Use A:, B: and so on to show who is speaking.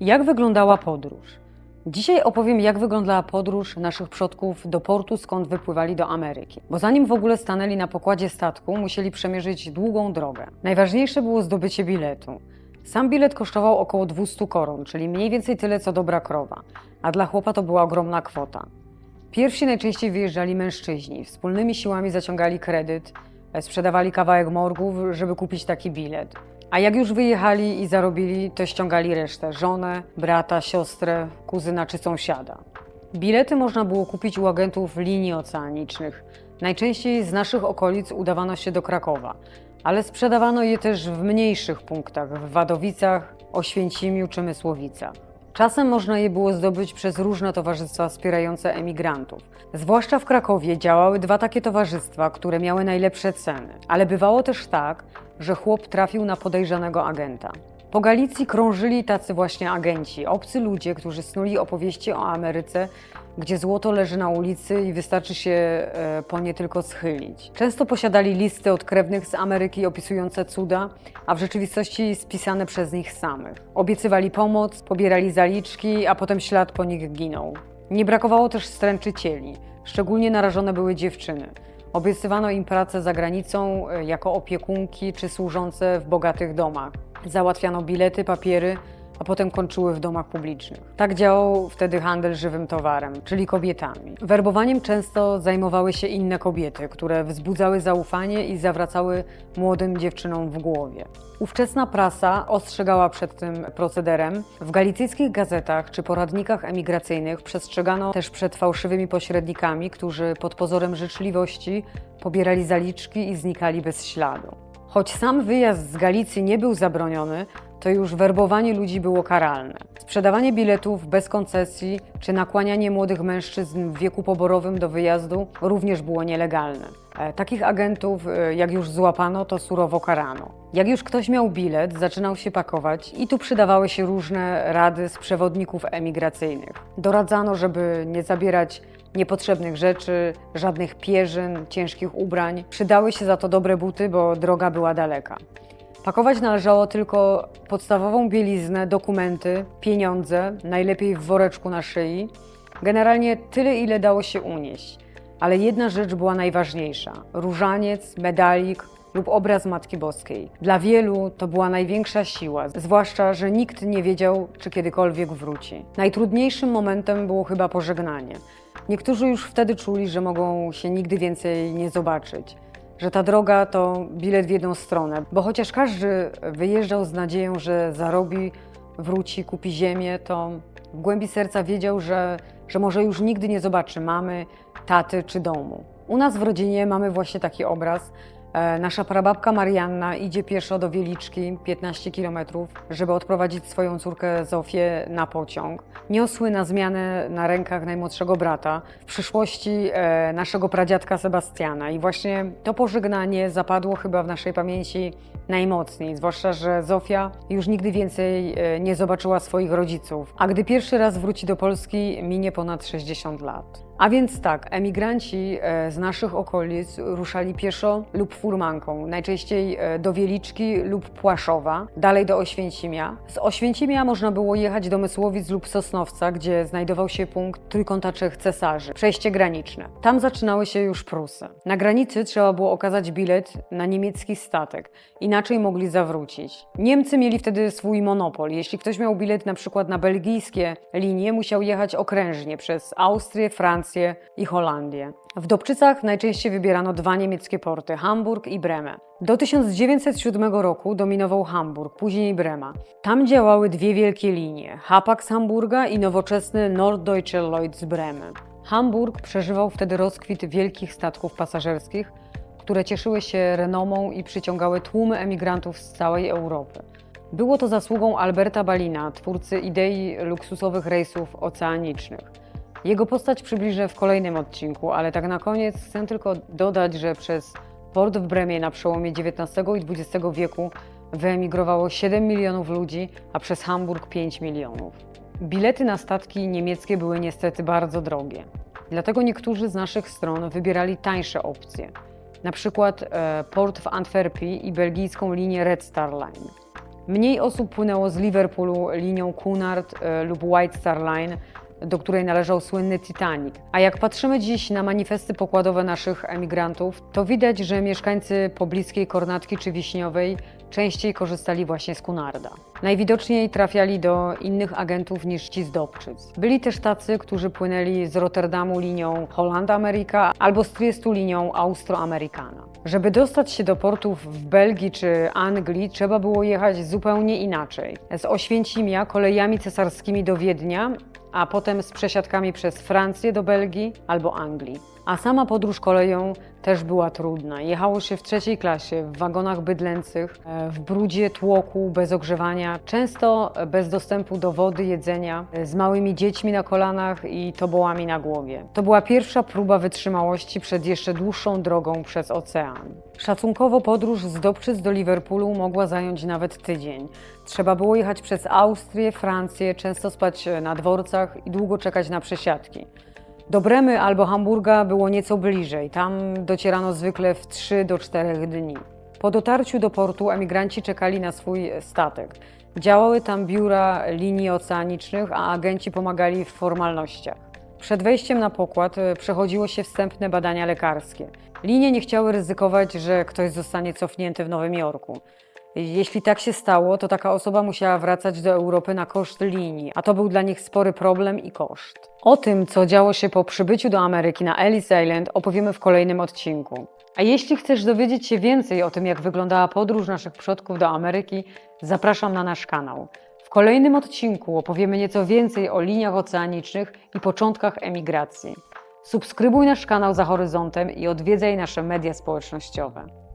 A: Jak wyglądała podróż? Dzisiaj opowiem, jak wyglądała podróż naszych przodków do portu, skąd wypływali do Ameryki. Bo zanim w ogóle stanęli na pokładzie statku, musieli przemierzyć długą drogę. Najważniejsze było zdobycie biletu. Sam bilet kosztował około 200 koron, czyli mniej więcej tyle co dobra krowa, a dla chłopa to była ogromna kwota. Pierwsi najczęściej wyjeżdżali mężczyźni, wspólnymi siłami zaciągali kredyt, sprzedawali kawałek morgów, żeby kupić taki bilet. A jak już wyjechali i zarobili, to ściągali resztę żonę, brata, siostrę, kuzyna czy sąsiada. Bilety można było kupić u agentów linii oceanicznych. Najczęściej z naszych okolic udawano się do Krakowa, ale sprzedawano je też w mniejszych punktach w Wadowicach, Oświęcimiu czy Mysłowicach. Czasem można je było zdobyć przez różne towarzystwa wspierające emigrantów. Zwłaszcza w Krakowie działały dwa takie towarzystwa, które miały najlepsze ceny, ale bywało też tak, że chłop trafił na podejrzanego agenta. Po Galicji krążyli tacy właśnie agenci, obcy ludzie, którzy snuli opowieści o Ameryce, gdzie złoto leży na ulicy i wystarczy się e, po nie tylko schylić. Często posiadali listy od krewnych z Ameryki opisujące cuda, a w rzeczywistości spisane przez nich samych. Obiecywali pomoc, pobierali zaliczki, a potem ślad po nich ginął. Nie brakowało też stręczycieli, szczególnie narażone były dziewczyny. Obiecywano im pracę za granicą e, jako opiekunki czy służące w bogatych domach. Załatwiano bilety, papiery, a potem kończyły w domach publicznych. Tak działał wtedy handel żywym towarem, czyli kobietami. Werbowaniem często zajmowały się inne kobiety, które wzbudzały zaufanie i zawracały młodym dziewczynom w głowie. Ówczesna prasa ostrzegała przed tym procederem. W galicyjskich gazetach czy poradnikach emigracyjnych przestrzegano też przed fałszywymi pośrednikami, którzy pod pozorem życzliwości pobierali zaliczki i znikali bez śladu. Choć sam wyjazd z Galicji nie był zabroniony, to już werbowanie ludzi było karalne. Sprzedawanie biletów bez koncesji czy nakłanianie młodych mężczyzn w wieku poborowym do wyjazdu również było nielegalne. E, Takich agentów, e, jak już złapano, to surowo karano. Jak już ktoś miał bilet, zaczynał się pakować i tu przydawały się różne rady z przewodników emigracyjnych. Doradzano, żeby nie zabierać niepotrzebnych rzeczy, żadnych pierzyn, ciężkich ubrań. Przydały się za to dobre buty, bo droga była daleka. Pakować należało tylko podstawową bieliznę, dokumenty, pieniądze, najlepiej w woreczku na szyi. Generalnie tyle, ile dało się unieść. Ale jedna rzecz była najważniejsza: różaniec, medalik lub obraz Matki Boskiej. Dla wielu to była największa siła, zwłaszcza, że nikt nie wiedział, czy kiedykolwiek wróci. Najtrudniejszym momentem było chyba pożegnanie. Niektórzy już wtedy czuli, że mogą się nigdy więcej nie zobaczyć że ta droga to bilet w jedną stronę, bo chociaż każdy wyjeżdżał z nadzieją, że zarobi, wróci, kupi ziemię, to w głębi serca wiedział, że, że może już nigdy nie zobaczy mamy, taty czy domu. U nas w rodzinie mamy właśnie taki obraz. E, Nasza prababka Marianna idzie pieszo do Wieliczki, 15 kilometrów, żeby odprowadzić swoją córkę Zofię na pociąg. Niosły na zmianę na rękach najmłodszego brata, w przyszłości e, naszego pradziadka Sebastiana. I właśnie to pożegnanie zapadło chyba w naszej pamięci najmocniej, zwłaszcza, że Zofia już nigdy więcej e, nie zobaczyła swoich rodziców. A gdy pierwszy raz wróci do Polski, minie ponad 60 lat. A więc tak, emigranci e, z naszych okolic ruszali pieszo lub furmanką, najczęściej e, do Wieliczki lub Płaszowa, dalej do Oświęcimia. Z Oświęcimia można było jechać do Mysłowic lub Sosnowca, gdzie znajdował się punkt Trójkąta Trzech Cesarzy, przejście graniczne. Tam zaczynały się już Prusy. Na granicy trzeba było okazać bilet na niemiecki statek, inaczej mogli zawrócić. Niemcy mieli wtedy swój monopol. Jeśli ktoś miał bilet na przykład na belgijskie linie, musiał jechać okrężnie przez Austrię, Francję i Holandię. W Dobczycach najczęściej wybierano dwa niemieckie porty Hamburg i Bremę. Do 1907 roku dominował Hamburg, później Brema. Tam działały dwie wielkie linie: Hapag z Hamburga i nowoczesny Norddeutsche Lloyd z Bremy. Hamburg przeżywał wtedy rozkwit wielkich statków pasażerskich, które cieszyły się renomą i przyciągały tłumy emigrantów z całej Europy. Było to zasługą Alberta Balina, twórcy idei luksusowych rejsów oceanicznych. Jego postać przybliżę w kolejnym odcinku, ale tak na koniec chcę tylko dodać, że przez port w Bremie na przełomie XIX i XX wieku wyemigrowało 7 milionów ludzi, a przez Hamburg 5 milionów. Bilety na statki niemieckie były niestety bardzo drogie. Dlatego niektórzy z naszych stron wybierali tańsze opcje, na przykład e, port w Antwerpii i belgijską linię Red Star Line. Mniej osób płynęło z Liverpoolu linią Cunard e, lub White Star Line, do której należał słynny Titanic. A jak patrzymy dziś na manifesty pokładowe naszych emigrantów, to widać, że mieszkańcy pobliskiej Kornatki czy Wiśniowej częściej korzystali właśnie z Cunarda. Najwidoczniej trafiali do innych agentów niż ci z. Byli też tacy, którzy płynęli z Rotterdamu linią Holland-Amerika albo z Triestu linią Austro-Americana. Żeby dostać się do portów w Belgii czy Anglii, trzeba było jechać zupełnie inaczej. Z Oświęcimia kolejami cesarskimi do Wiednia, a potem z przesiadkami przez Francję do Belgii albo Anglii. A sama podróż koleją też była trudna. Jechało się w trzeciej klasie, w wagonach bydlęcych, e, w brudzie, tłoku, bez ogrzewania, często bez dostępu do wody, jedzenia, z małymi dziećmi na kolanach i tobołami na głowie. To była pierwsza próba wytrzymałości przed jeszcze dłuższą drogą przez ocean. Szacunkowo podróż z Dobczyc do Liverpoolu mogła zająć nawet tydzień. Trzeba było jechać przez Austrię, Francję, często spać na dworcach i długo czekać na przesiadki. Do Bremy albo Hamburga było nieco bliżej. Tam docierano zwykle w 3 do 4 dni. Po dotarciu do portu emigranci czekali na swój statek. Działały tam biura linii oceanicznych, a agenci pomagali w formalnościach. Przed wejściem na pokład e, przechodziło się wstępne badania lekarskie. Linie nie chciały ryzykować, że ktoś zostanie cofnięty w Nowym Jorku. Jeśli tak się stało, to taka osoba musiała wracać do Europy na koszt linii, a to był dla nich spory problem i koszt. O tym, co działo się po przybyciu do Ameryki na Ellis Island, opowiemy w kolejnym odcinku. A jeśli chcesz dowiedzieć się więcej o tym, jak wyglądała podróż naszych przodków do Ameryki, zapraszam na nasz kanał. W kolejnym odcinku opowiemy nieco więcej o liniach oceanicznych i początkach emigracji. Subskrybuj nasz kanał za horyzontem i odwiedzaj nasze media społecznościowe.